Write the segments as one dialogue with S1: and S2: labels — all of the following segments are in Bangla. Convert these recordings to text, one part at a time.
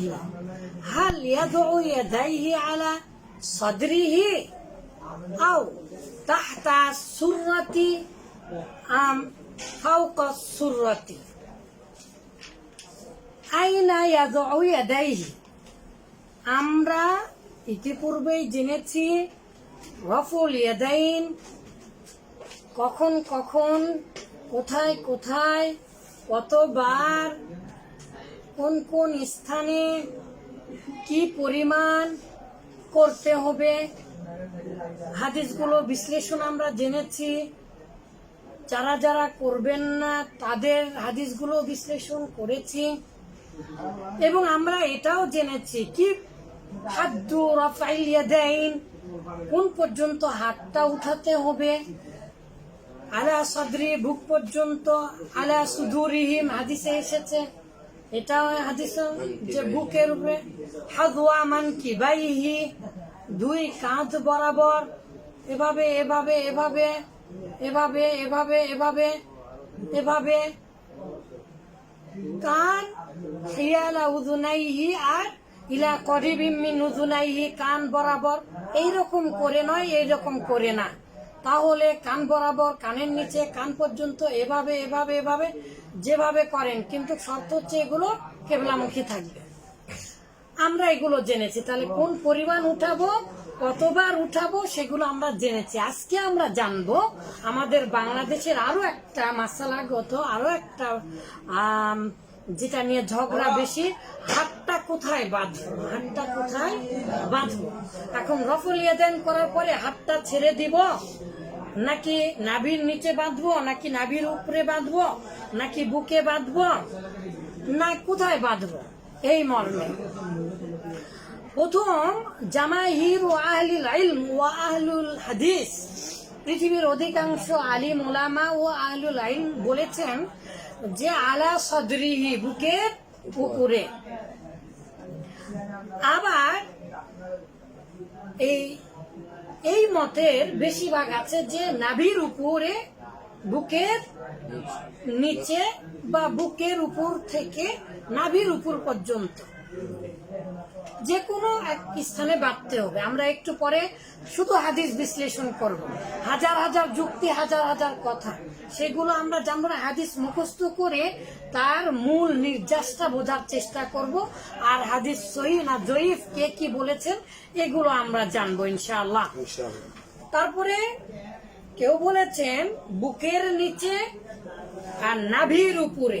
S1: يديه هل يضع يديه على صدره أو تحت السرة أم فوق السرة أين يضع يديه আমরা ইতিপূর্বেই জেনেছি রফুল ইয়াদাইন কখন কখন কোথায় কোথায় কতবার কোন কোন স্থানে কি পরিমাণ করতে হবে? হাদিসগুলো বিশ্লেষণ আমরা জেনেছি। যারা যারা করবেন না, তাদের হাদিসগুলো বিশ্লেষণ করেছি। এবং আমরা এটাও জেনেছি কি কোন পর্যন্ত হাতটা উঠাতে হবে? আলা সদরি, বুক পর্যন্ত, আলা সুদুরিহিম, হাদিসে এসেছে। এটা হাদিস, যে বুকের উপরে হাদুয়া মান কি বাইহি দুই কাঁধ বরাবর, এভাবে এভাবে এভাবে এভাবে এভাবে এভাবে এভাবে, কান হিয়ালা উদুনাইহি আর ইলা করিবিম মিন উদুনাইহি কান বরাবর, এইরকম করে নয়, এইরকম করে না। তাহলে কান বরাবর, কানের নিচে, কান পর্যন্ত এভাবে এভাবে এভাবে, যেভাবে করেন, কিন্তু শর্ত হচ্ছে এগুলো কেবলামুখী থাকবে। আমরা এগুলো জেনেছি, তাহলে কোন পরিমাণ উঠাবো, কতবার উঠাবো, সেগুলো আমরা জেনেছি। আজকে আমরা জানব, আমাদের বাংলাদেশের আরও একটা মাসালাগত, আরও একটা যেটা নিয়ে ঝগড়া বেশি, হাতটা কোথায় বাঁধবো? হাতটা কোথায় বাঁধবো? এখন রফল ইয়াদান করার পরে হাতটা ছেড়ে দিব? নাকি নাভির নিচে বাঁধবো? নাকি নাভির উপরে বাঁধবো? নাকি বুকে বাঁধবো? না, কোথায় বাঁধবো? এই মর্মে। প্রথম, জামাহির ও আহলিল ইলম ও আহলুল হাদিস। পৃথিবীর অধিকাংশ আলিম ওলামা ও আহলুল আইন বলেছেন যে আলা সদরিহি বুকের উপরে আবার এই এই মতের বেশিরভাগ আছে যে নাভির উপরে, বুকের নিচে বা বুকের উপর থেকে নাভির উপর পর্যন্ত। যে কোনো এক স্থানে বাঁধতে হবে। আমরা একটু পরে শুধু হাদিস বিশ্লেষণ করব। হাজার হাজার যুক্তি হাজার হাজার কথা সেগুলো আমরা জানব না। হাদিস মুখস্থ করে তার মূল নির্যাসটা বোঝার চেষ্টা করব। আর হাদিস সহি না জয়ীফ কে কি বলেছেন এগুলো আমরা জানব ইনশাআল্লাহ।
S2: ইনশাআল্লাহ।
S1: তারপরে কেউ বলেছেন বুকের নিচে আর নাভির উপরে।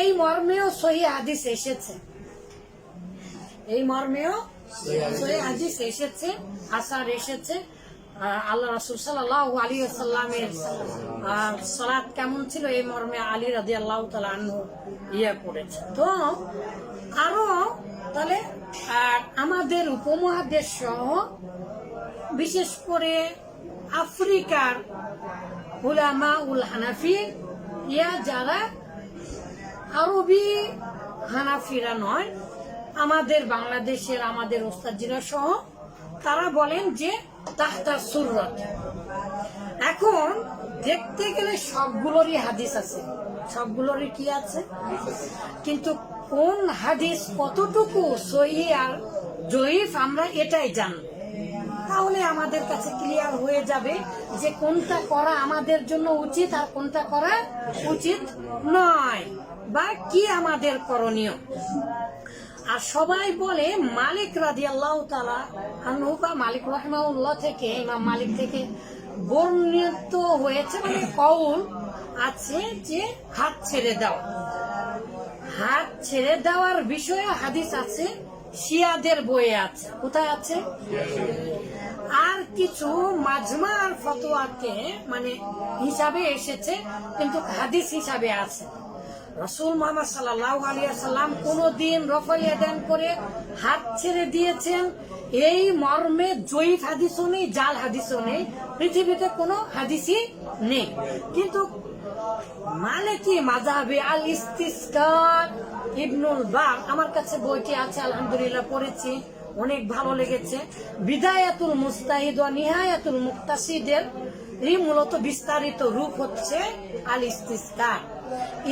S1: এই মর্মেও সহি হাদিস এসেছে। এই মর্মেও হাদিস এসেছে, আসার এসেছে। আল্লাহ রাসুল সাল্লাহ আলী সাল্লামের সলাদ কেমন ছিল? এই মর্মে আলী রাজি আল্লাহ তালা ইয়ে করেছে তো আরও তাহলে আমাদের উপমহাদেশ সহ বিশেষ করে আফ্রিকার উলামা উল হানাফি, ইয়া যারা আরবি হানাফিরা নয় আমাদের বাংলাদেশের, আমাদের ওস্তাদিরা সহ তারা বলেন যে তাহতা সুরত এখন দেখতে গেলে সবগুলোরই হাদিস আছে। সবগুলোরই কি আছে? কিন্তু কোন হাদিস কতটুকু সহি আর জয়ীফ আমরা এটাই জানব। তাহলে আমাদের কাছে ক্লিয়ার হয়ে যাবে যে কোনটা করা আমাদের জন্য উচিত আর কোনটা করা উচিত নয় বা কি আমাদের করণীয়। আর সবাই বলে মালিক রাজি আল্লাহ তালা আনহু মালিক রহমাউল্লাহ থেকে, ইমাম মালিক থেকে বর্ণিত হয়েছে মানে কৌল আছে যে হাত ছেড়ে দাও। হাত ছেড়ে দেওয়ার বিষয়ে হাদিস আছে, শিয়াদের বইয়ে আছে। কোথায় আছে? আর কিছু মাজমা আর ফতোয়াতে মানে হিসাবে এসেছে, কিন্তু হাদিস হিসাবে আছে। রসুল মোহাম্মদ সাল্লাহ আলিয়া সাল্লাম কোনদিন রফাইয়া দান করে হাত ছেড়ে দিয়েছেন। এই মর্মে জয়ীফ হাদিসও নেই, জাল হাদিসও নেই, পৃথিবীতে কোনো হাদিসই নেই। কিন্তু মানে কি মাজাবে আল ইস্তিস্কার ইবনুল বাগ, আমার কাছে বইটি আছে, আলহামদুলিল্লাহ পড়েছি, অনেক ভালো লেগেছে। বিদায়াতুল মুস্তাহিদ ও নিহায়াতুল মুক্তাসিদের এই মূলত বিস্তারিত রূপ হচ্ছে আল ইস্তিস্কার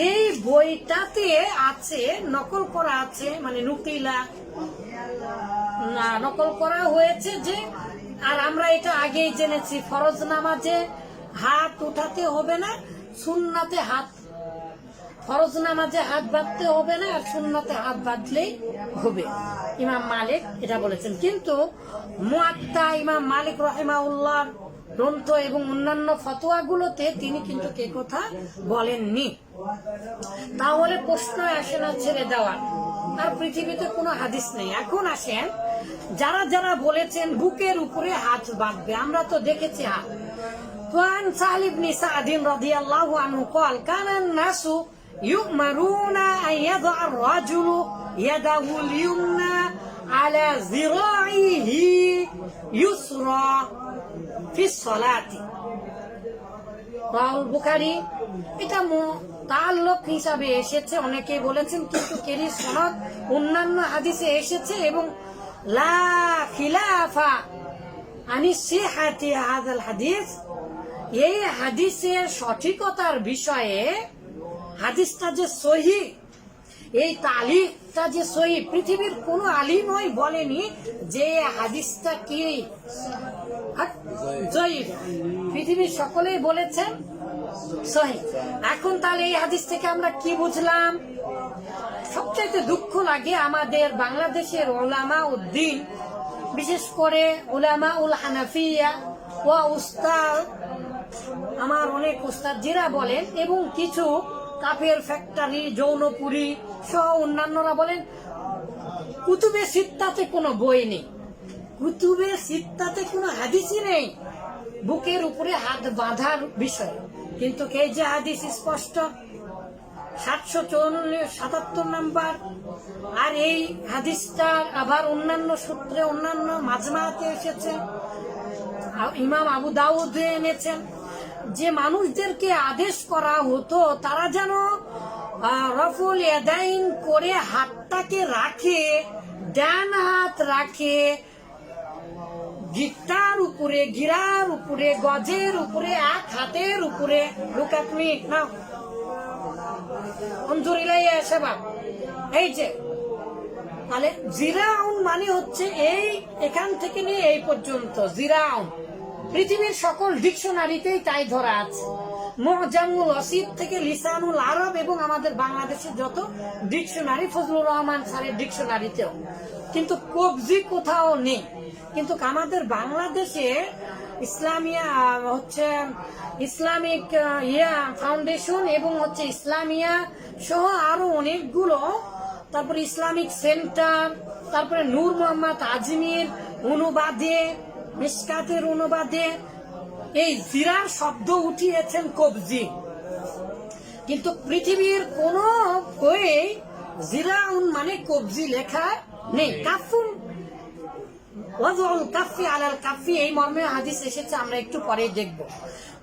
S1: এই বইটাতে আছে, নকল করা আছে মানে নুকিলা। না, নকল করা হয়েছে যে, আর আমরা এটা আগেই জেনেছি, ফরজ নামাজে হাত উঠাতে হবে না, সুন্নাতে হাত, ফরজ নামাজে হাত বাঁধতে হবে না, আর সুন্নাতে হাত বাঁধলেই হবে। ইমাম মালিক এটা বলেছেন। কিন্তু মুয়াত্তা ইমাম মালিক রহিমাউল্লাহ গ্রন্থ এবং অন্যান্য ফতোয়াগুলোতে তিনি কিন্তু কে কথা বলেননি তাহলে প্রশ্ন আসে না ছেড়ে দেওয়ার আর পৃথিবীতে কোনো হাদিস নেই এখন আসেন যারা যারা বলেছেন বুকের উপরে হাত বাঁধবে আমরা তো দেখেছি হাত وعن سهل بن سعد رضي الله عنه قال كان الناس يؤمرون أن يضع الرجل يده اليمنى على ذراعه ফি বুখারি হিসাবে এসেছে অনেকে বলেছেন, কিন্তু কেরি সনদ অন্যান্য হাদিসে এসেছে এবং লা আনি সে হাতি হাদিস। এই হাদিসের সঠিকতার বিষয়ে হাদিসটা যে সহি এই তালিকটা যে সহি পৃথিবীর কোনো আলিমই বলেনি যে হাদিসটা কি? জয়ীফ। পৃথিবীর সকলেই বলেছেন সহি। এখন তাহলে এই হাদিস থেকে আমরা কি বুঝলাম? সবচাইতে দুঃখ লাগে আমাদের বাংলাদেশের ওলামা উদ্দিন বিশেষ করে ওলামা উল হানাফিয়া ও উস্তাদ, আমার অনেক উস্তাদ জিরা বলেন এবং কিছু কাপের ফ্যাক্টরি যৌনপুরী সহ অন্যান্যরা বলেন, কুতুবে সিত্তাতে কোনো বই নেই। কুতুবে সিত্তাতে কোনো হাদিসই নেই। বুকের উপরে হাত বাঁধার বিষয়। কিন্তু কে যে হাদিস স্পষ্ট? সাতশো চৌচল্লিশ সাতাত্তর নাম্বার। আর এই হাদিসটা আবার অন্যান্য সূত্রে অন্যান্য মাজমাতে এসেছে। ইমাম আবু দাউদ এনেছেন। যে মানুষদেরকে আদেশ করা হতো, তারা যেন রফুল এদাইন করে হাতটাকে রাখে, ডান হাত রাখে, গিটার উপরে, গিরার উপরে, গজের উপরে, এক হাতের উপরে। লুক at me নাও অঞ্জুর ইলাইয়া এই যে, তাহলে জিরাউন মানে হচ্ছে এই, এখান থেকে নিয়ে এই পর্যন্ত, জিরাউন। পৃথিবীর সকল ডিকশনারিতেই তাই ধরা আছে। মহজামুল অসিদ থেকে লিসানুল আরব এবং আমাদের বাংলাদেশের যত ডিকশনারি, ফজলুর রহমান স্যারের ডিকশনারিতেও। কিন্তু কবজি কোথাও নেই। কিন্তু আমাদের বাংলাদেশে ইসলামিয়া হচ্ছে ইসলামিক ইয়া ফাউন্ডেশন এবং হচ্ছে ইসলামিয়া সহ আরও অনেকগুলো, তারপরে ইসলামিক সেন্টার, তারপরে নূর মোহাম্মদ আজমির, অনুবাদে মিসকাতের অনুবাদে এই জিরার শব্দ উঠিয়েছেন কবজি। কিন্তু পৃথিবীর কোন জিরাউন মানে কবজি লেখা নেই। কাফুন, ওয়াজউল কাফি আলাল কাফি, এই মর্মে হাদিস এসেছে, আমরা একটু পরে দেখব।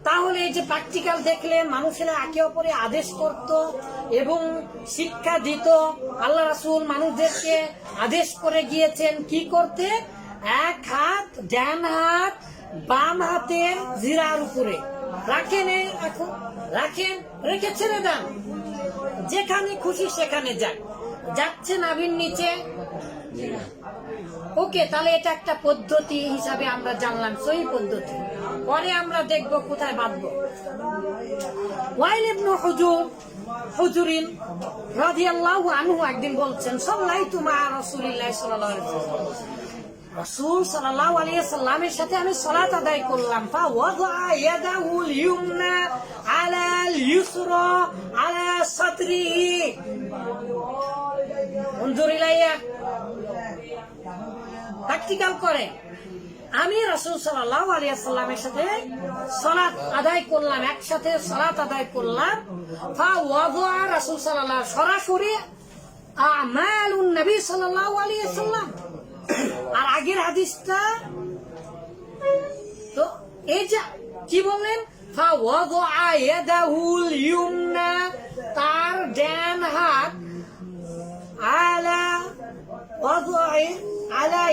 S1: তাহলে এই যে প্র্যাকটিক্যাল দেখলেন মানুষেরা একে অপরে আদেশ করত এবং শিক্ষা দিত। আল্লাহ রাসূল মানুষদেরকে আদেশ করে গিয়েছেন কি করতে? এক হাত, ডান হাত, বাম হাতের জিরার উপরে। রাখেন এখন, রাখেন, রেখে ছেড়ে দেন। যেখানে খুশি সেখানে যান। যাচ্ছে নাভির নিচে। ওকে, তাহলে এটা একটা পদ্ধতি হিসাবে আমরা জানলাম, সহি পদ্ধতি। পরে আমরা দেখব কোথায় বাঁধবো। ওয়াইল ইবনু হুজুর, হুজুরিন রাদিয়াল্লাহু আনহু একদিন বলছেন, সাল্লাইতু মা রাসূলিল্লাহ সাল্লাল্লাহু আলাইহি ওয়াসাল্লাম। রাসূল সাল্লাল্লাহু আলাইহি সাল্লামের সাথে আমি সালাত আদায় করলাম ফা ওয়াদা ইয়াদাহুল ইউমনা আলা আল ইউসরা আলা সাদরিহি انظر ইলাইয়া প্র্যাকটিক্যাল করে আমি রাসূল সাল্লাল্লাহু আলাইহি সাল্লামের সাথে সালাত আদায় করলাম একসাথে সালাত আদায় করলাম ফা ওয়াদা রাসূল সাল্লাল্লাহু সরাসরি আমালুন নবী সাল্লাল্লাহু আলাইহি সাল্লাম আর আগের হাদিসটা তো এই যে কি বললেন? তার ড্যান হাত আলা আলা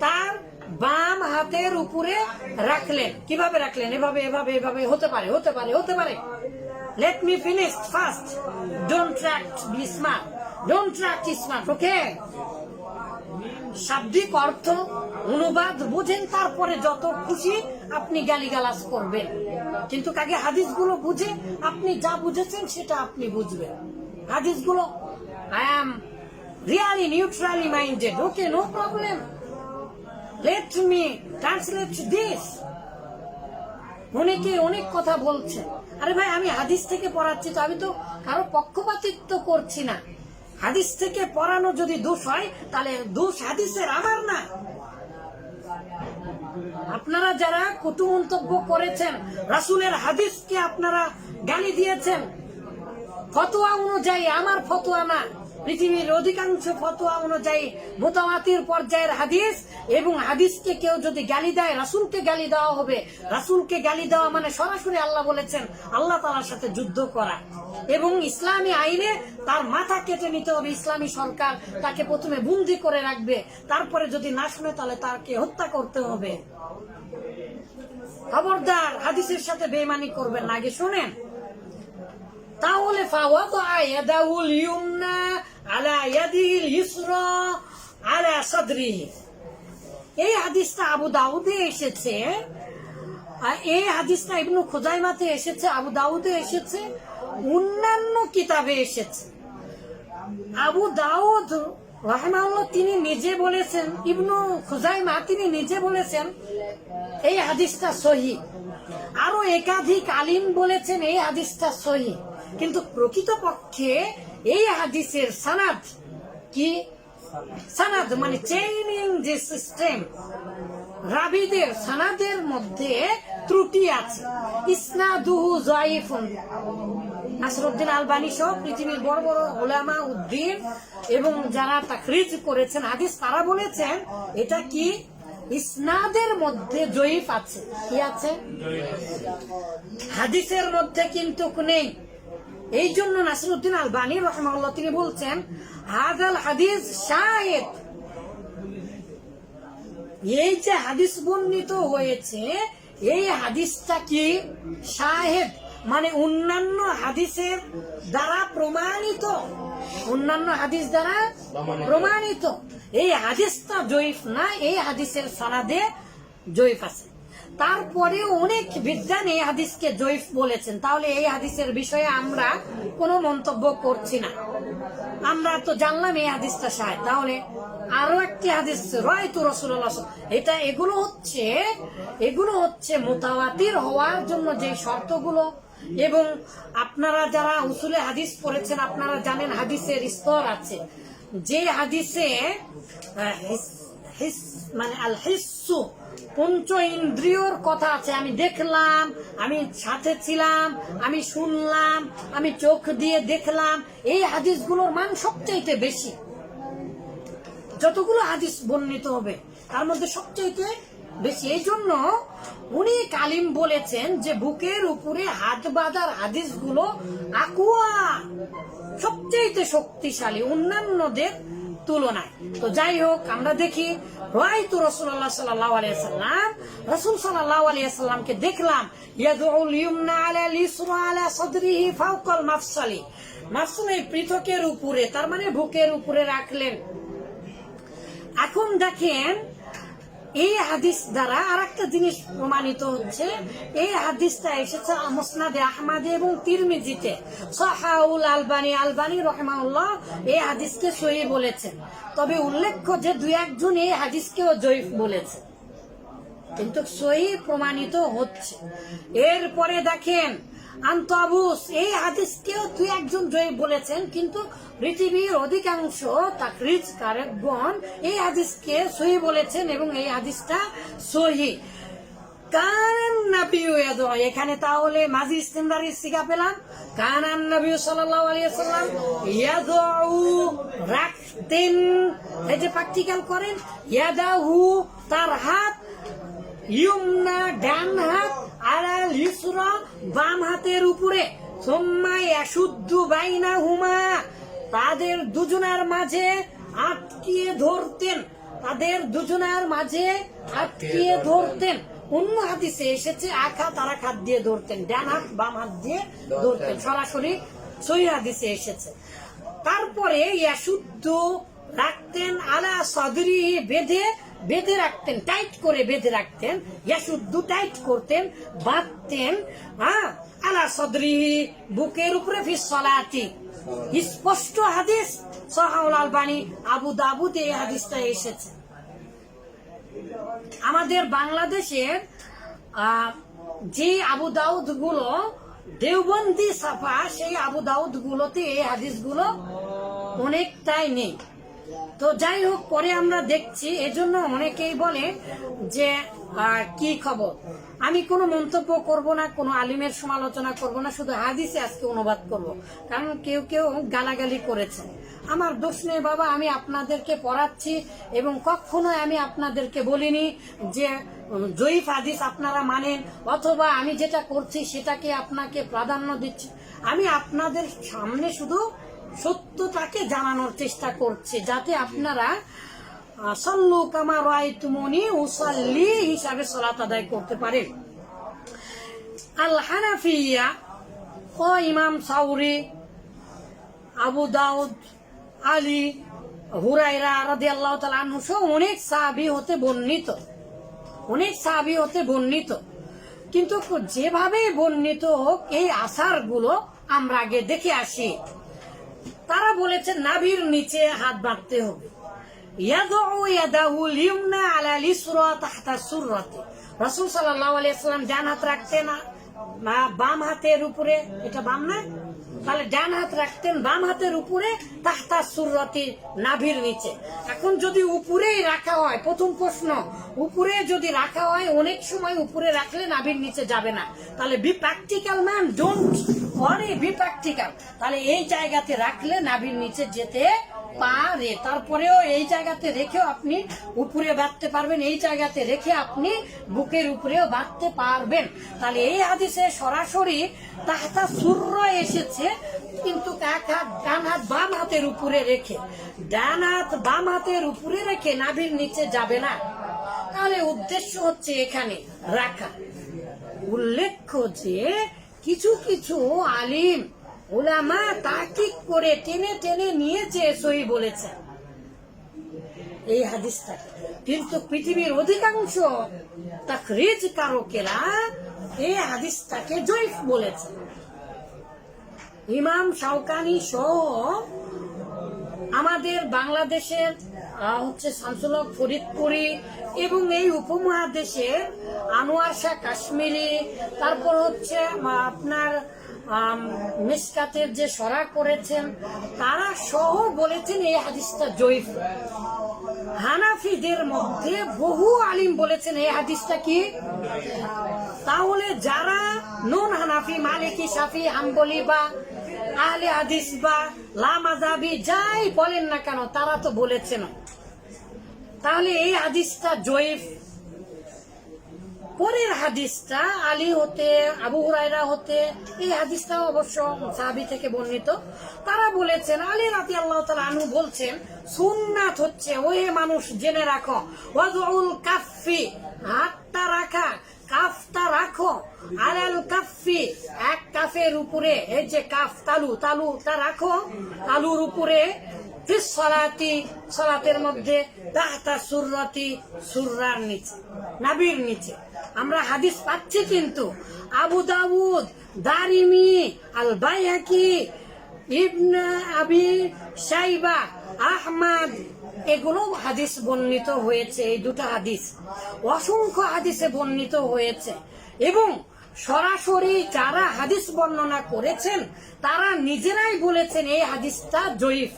S1: তার বাম হাতের উপরে রাখলেন। কীভাবে রাখলেন? এভাবে এভাবে এভাবে। হতে পারে হতে পারে হতে পারে। Let me finish first don't tract be smart try to smart, okay? শাব্দিক অর্থ অনুবাদ বুঝেন তারপরে যত খুশি আপনি গালিগালাজ করবেন। কিন্তু আগে হাদিসগুলো বুঝে আপনি যা বুঝেছেন সেটা আপনি বুঝবেন। হাদিসগুলো I am really neutrally minded okay no problem let me translate this অনেকে অনেক কথা বলছে আরে ভাই আমি হাদিস থেকে পড়াচ্ছি তো আমি তো কারও পক্ষপাতিত্ব করছি না। হাদিস থেকে পড়ানো যদি দোষ হয়, তাহলে দোষ হাদিসের আমার না। আপনারা যারা কটু মন্তব্য করেছেন, রাসুলের হাদিসকে আপনারা গালি দিয়েছেন, ফতোয়া অনুযায়ী আমার ফতোয়া না। পৃথিবীর অধিকাংশ ফতোয়া অনুযায়ী মোতামাতির পর্যায়ের হাদিস এবং হাদিসকে কেউ যদি গালি দেয়, রাসুলকে গালি দেওয়া হবে। রাসুলকে গালি দেওয়া মানে সরাসরি আল্লাহ বলেছেন, আল্লাহ তালার সাথে যুদ্ধ করা। এবং ইসলামী আইনে তার মাথা কেটে নিতে হবে ইসলামী সরকার, তাকে প্রথমে বন্দি করে রাখবে, তারপরে যদি না শুনে তাহলে তাকে হত্যা করতে হবে। খবরদার হাদিসের সাথে বেমানি করবেন আগে শোনেন। তাহলে ফাওয়া ফাওয়াদা ইয়াদাহুল ইউমনা আলা ইয়াদিহিল ইসরা আলা সাদরিহি এই হাদিসটা আবু দাউদে এসেছে। আর এই হাদিসটা ইবনু খুজাইমাতে এসেছে, আবু দাউদে এসেছে, অন্যান্য কিতাবে এসেছে। আবু দাউদ রহমাউল্লাহ তিনি নিজে বলেছেন, ইবনু খুজাইমা তিনি নিজে বলেছেন, এই হাদিসটা সহি। আরও একাধিক আলিম বলেছেন, এই হাদিসটা সহি। কিন্তু প্রকৃতপক্ষে এই হাদিসের সানাদ কি? সানাদ মানে চেইনিং যে সিস্টেম রাবিদের সানাদের মধ্যে ত্রুটি আছে। ইসনাদুহু জয়ীফুন নাসরুদ্দিন আলবানী সহ পৃথিবীর বড় বড় ওলামা উদ্দিন এবং যারা তাকরিজ করেছেন হাদিস তারা বলেছেন এটা কি? ইসনাদের মধ্যে জয়ীফ আছে। কি আছে। হাদিসের মধ্যে কিন্তু নেই। এই জন্য নাসিরুদ্দিন আলবানী রহমাল্লাহ তিনি বলছেন হাদাল হাদিস শাহেদ এই যে হাদিস বর্ণিত হয়েছে এই হাদিসটা কি শাহেদ মানে অন্যান্য হাদিসের দ্বারা প্রমাণিত? অন্যান্য হাদিস দ্বারা প্রমাণিত। এই হাদিসটা জয়ীফ না এই হাদিসের সনাদে জয়ীফ আছে। তারপরে অনেক বিদ্যান এই হাদিসকে জয়ীফ বলেছেন। তাহলে এই হাদিসের বিষয়ে আমরা কোনো মন্তব্য করছি না। আমরা তো জানলাম এই হাদিসটা সাহেব। তাহলে আরও একটি হাদিস, রয়তু রসুল্লাহ এটা এগুলো হচ্ছে এগুলো হচ্ছে মোতাবাতির হওয়ার জন্য যে শর্তগুলো। এবং আপনারা যারা উসুলে হাদিস পড়েছেন, আপনারা জানেন হাদিসের স্তর আছে। যে হাদিসে মানে আল হিসু পঞ্চ ইন্দ্রিয়র কথা আছে। আমি দেখলাম, আমি সাথে ছিলাম, আমি শুনলাম, আমি চোখ দিয়ে দেখলাম। এই হাদিসগুলোর মান সবচাইতে বেশি। যতগুলো হাদিস বর্ণিত হবে, তার মধ্যে সবচাইতে বেশি। এই জন্য উনি কালিম বলেছেন যে, বুকের উপরে হাত বাঁধার হাদিসগুলো আকুয়া, সবচাইতে শক্তিশালী। অন্যান্যদের তুলনায়। তো যাই হোক, আমরা দেখি রায়তু রসুল্লাহ সাল্লাহ আলিয়াল্লাম রসুল সাল্লাহ আলিয়াল্লামকে দেখলাম আলা আলা মাফসুলে পৃথকের উপরে, তার মানে বুকের উপরে রাখলেন। এখন দেখেন এই হাদিস দ্বারা আর একটা জিনিস প্রমাণিত হচ্ছে, এই হাদিসটা এসেছে মুসনাদে আহমাদে এবং তিরমিজিতে। সাহাউল আলবানী আলবানী রহমাউল্লাহ এই হাদিসকে সহি বলেছেন। তবে উল্লেখ্য যে দুই একজন এই হাদিসকেও জয়ীফ বলেছে। কিন্তু সহি প্রমাণিত হচ্ছে। এরপরে দেখেন আন্তবুস, এই হাদিসকেও তুই একজন বলেছেন, কিন্তু পৃথিবীর অধিকাংশ তাকরিজ কারকগণ এই হাদিসকে সহি বলেছেন এবং এই হাদিসটা সহি। কানান নবী ইয়াদু এখানে তাহলে মাঝি ইস্তেমদারি শিখা পেলাম। কানান নবী সাল্লাল্লাহু আলাইহি সাল্লাম ইয়াদু রাখতেন। এই যে প্র্যাকটিক্যাল করেন, ইয়াদাহু, তার হাত, ইউমনা, ডান হাত আলাল ইসরা বাম হাতের উপরে। সোম্মাই অশুদ্ধ বাইনা হুমা তাদের দুজনার মাঝে আটকিয়ে ধরতেন। তাদের দুজনার মাঝে আটকিয়ে ধরতেন। অন্য হাদিসে এসেছে এক হাত আর এক হাত দিয়ে ধরতেন। ডান হাত বাম হাত দিয়ে ধরতেন। সরাসরি সহি হাদিসে এসেছে। তারপরে ইয়াশুদ্ধ রাখতেন আলা সদরি বেঁধে বেঁধে রাখতেন টাইট করে বেঁধে রাখতেন ইয়াশুদ্ধ টাইট করতেন, বাঁধতেন হ্যাঁ? আলা সদরি, বুকের উপরে ফিস সলাতি। স্পষ্ট হাদিস সহাউল আলবানি আবু দাবুদ এই হাদিসটা এসেছে। আমাদের বাংলাদেশের যে আবু দাউদগুলো দেওবন্দি সাফা, সেই আবু দাউদ গুলোতে এই হাদিসগুলো অনেকটাই নেই। তো যাই হোক পরে আমরা দেখছি, এজন্য অনেকেই বলে যে কি খবর? আমি কোনো মন্তব্য করব না, কোনো আলিমের সমালোচনা করব না, শুধু হাদিসে আজকে অনুবাদ করব। কারণ কেউ কেউ গালাগালি করেছে আমার দোষ নেই বাবা, আমি আপনাদেরকে পড়াচ্ছি এবং কখনোই আমি আপনাদেরকে বলিনি যে জয়ীফ হাদিস আপনারা মানেন, অথবা আমি যেটা করছি সেটাকে আপনাকে প্রাধান্য দিচ্ছি। আমি আপনাদের সামনে শুধু সত্যটাকে জানানোর চেষ্টা করছে যাতে আপনারা সল্লু কামা রায় তুমনি উসাল্লি হিসাবে সলাত আদায় করতে পারেন। আল হানাফিয়া ও ইমাম সাউরি, আবু দাউদ, আলী হুরাইরা রাদি আল্লাহ তালু সহ অনেক সাহাবি হতে বর্ণিত। অনেক সাহাবি হতে বর্ণিত। কিন্তু যেভাবে বর্ণিত হোক, এই আসারগুলো আমরা আগে দেখে আসি। তারা বলেছে, নাভির নিচে হাত বাঁধতে হবে। রাসূল হাত রাখতেন বাম হাতের উপরে, এটা বাম না? তাহলে ডান হাত রাখতেন বাম হাতের উপরে নাভির নিচে। এখন যদি উপরেই রাখা হয়, প্রথম প্রশ্ন, উপরে যদি রাখা হয়, অনেক সময় উপরে রাখলে নাভির নিচে যাবে না। তাহলে বি প্র্যাকটিক্যাল ম্যান ডোন্ট অরে বি প্র্যাকটিক্যাল তাহলে এই জায়গাতে রাখলে নাভির নিচে যেতে পারে। তারপরেও এই জায়গাতে রেখেও আপনি উপরে বাঁধতে পারবেন, এই জায়গাতে রেখে আপনি বুকের উপরেও বাঁধতে পারবেন। তাহলে এই হাদিসে সরাসরি তাহতা সুর্র এসেছে, কিন্তু এক হাত ডান হাত বাম হাতের উপরে রেখে। ডান হাত বাম হাতের উপরে রেখে নাভির নিচে যাবে না। তাহলে উদ্দেশ্য হচ্ছে এখানে রাখা। উল্লেখ্য যে কিছু কিছু আলিম, ওলামা তাকিক করে টেনে টেনে নিয়েছে সই বলেছেন। এই হাদিসটা কিন্তু পৃথিবীর অধিকাংশ তাকরিজ কারকেরা এই হাদিসটাকে জয়ীফ বলেছে ইমাম শাওকানি সহ আমাদের বাংলাদেশের হচ্ছে শামসুলক ফরিদপুরি এবং এই উপমহাদেশে আনোয়ার শাহ কাশ্মীরি, তারপর হচ্ছে আপনার মিসকাতের যে সরা করেছেন, তারা সহ বলেছেন এই হাদিসটা জয়ীফ। হানাফিদের মধ্যে বহু আলিম বলেছেন এই হাদিসটা কি? তাহলে যারা নুন হানাফি, মালিকি সাফি হাম্বলি বা আহলে হাদিস বা লামাজাবি যাই বলেন না কেন, তারা তো বলেছেন তাহলে এই হাদিসটা জয়ীফ। পরের হাদিসটা আলী হতে, আবু হুরাইরা হতে, এই হাদিসটা অবশ্য সাহাবি থেকে বর্ণিত। তারা বলেছেন, আলী রাতি আল্লাহ তালা আনু বলছেন, সুন্নাত হচ্ছে, ওহে মানুষ, জেনে রাখো ওয়াজউল কাফি হাতটা রাখা, কাফটা রাখো আর আলাল কাফি এক কাফের উপরে, এই যে কাফ, তালু, তালুটা রাখো, তালুর উপরে ফিস সলাতি, সলাতের মধ্যে তাহতা সুররাতি, সুররার নিচে, নাবির নিচে। আমরা হাদিস পাচ্ছি কিন্তু আবু দাউদ, দারিমি আল বাইহাকি ইবনা আবি সাইবা আহমদ এগুলো হাদিস বর্ণিত হয়েছে, এই দুটো হাদিস। অসংখ্য হাদিসে বর্ণিত হয়েছে। এবং সরাসরি যারা হাদিস বর্ণনা করেছেন, তারা নিজেরাই বলেছেন এই হাদিসটা জয়ীফ।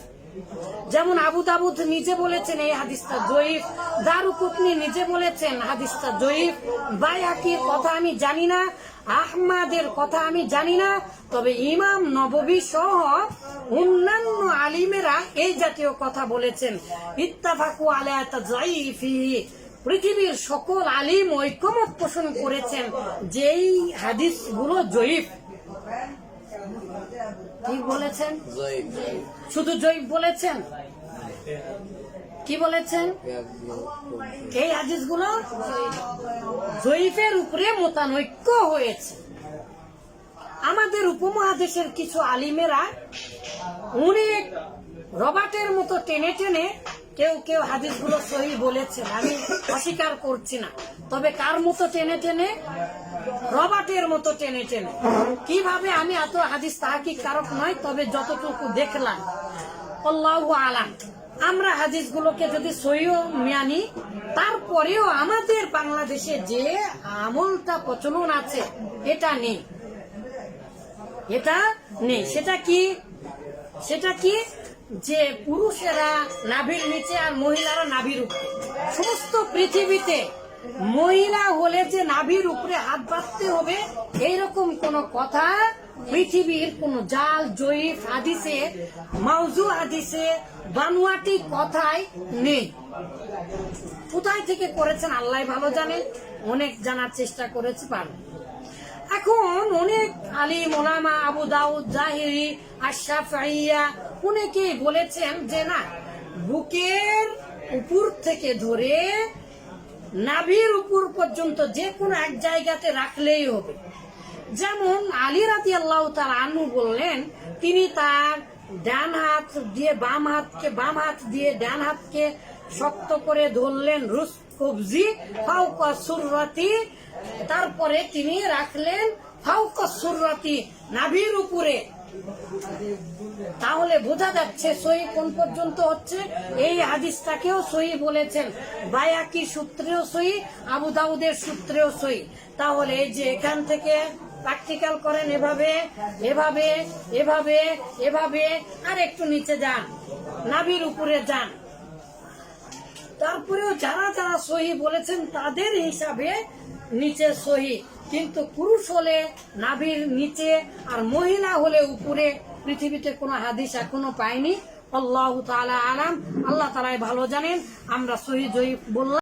S1: যেমন আবু দাবুদ নিজে বলেছেন এই হাদিসটা জয়ীফ দারুকুতনি নিজে বলেছেন হাদিসটা জয়ীফ। বাইহাকির কথা আমি জানি না, আহমাদের কথা আমি জানি না, তবে ইমাম নববী সহ অন্যান্য আলিমেরা এই জাতীয় কথা বলেছেন। ইত্তাফাকু আলায়াত জয়ীফি পৃথিবীর সকল আলিম ঐক্যমত পোষণ করেছেন, যেই হাদিসগুলো জয়ীফ। ঠিক বলেছেন? শুধু জয়ীফ বলেছেন? কি বলেছেন? এই হাদিসগুলো জয়ীফের উপরে মতানৈক্য হয়েছে। আমাদের উপমহাদেশের কিছু আলিমেরা অনেক রবার্টের মতো টেনে টেনে কেউ কেউ হাদিসগুলো সহি বলেছেন। আমি অস্বীকার করছি না। তবে কার মতো টেনে টেনে? রবার্টের মতো টেনে টেনে। কীভাবে আমি এত হাদিস তাহাকি কারক নয়, তবে যতটুকু দেখলাম, আল্লাহু আলাম। আমরা হাদিসগুলোকে যদি সহিও মানি, তারপরেও আমাদের বাংলাদেশে যে আমলটা প্রচলন আছে, এটা নেই। এটা নেই। সেটা কি? সেটা কি? যে পুরুষেরা নাভির নিচে আর মহিলারা নাভির উপরে। সমস্ত পৃথিবীতে মহিলা হলে যে নাভির উপরে হাত বাঁধতে হবে, এইরকম কোন কথা পৃথিবীর কোন জাল, জয়ীফ হাদিসে মাউজু হাদিসে, বানুয়াটি কথায় নেই। কোথায় থেকে করেছেন আল্লাহ ভালো জানে, অনেক জানার চেষ্টা করেছি পারবেন এখন অনেক আলী মোলামা আবু দাউদ, জাহিরি আশরাফ আইয়া অনেকেই বলেছেন যে না, বুকের উপর থেকে ধরে নাভির উপর পর্যন্ত যে কোনো এক জায়গাতে রাখলেই হবে। যেমন আলী রাতি আল্লাহ তার আনু বললেন, তিনি তার ডান হাত দিয়ে বাম হাতকে, বাম হাত দিয়ে ডান হাতকে শক্ত করে ধরলেন, রুস কবজি ফাউকা সুররাতি, তারপরে তিনি রাখলেন ফাউকা সুররাতি, নাভির উপরে। তাহলে বোঝা যাচ্ছে সহি কোন পর্যন্ত হচ্ছে। এই হাদিসটাকেও সহি বলেছেন। বায়াকি সূত্রেও সহি আবু দাউদের সূত্রেও সহি তাহলে এই যে এখান থেকে প্র্যাকটিক্যাল করেন এভাবে এভাবে এভাবে এভাবে, আর একটু নিচে যান, নাভির উপরে যান। তারপরেও যারা যারা সহি বলেছেন, তাদের হিসাবে নিচে সহি। কিন্তু পুরুষ হলে নাভির নিচে আর মহিলা হলে উপরে পৃথিবীতে কোনো হাদিস এখনও পায়নি আল্লাহ তাআলা আলাম। আল্লাহ তালাই ভালো জানেন। আমরা সহি বললাম।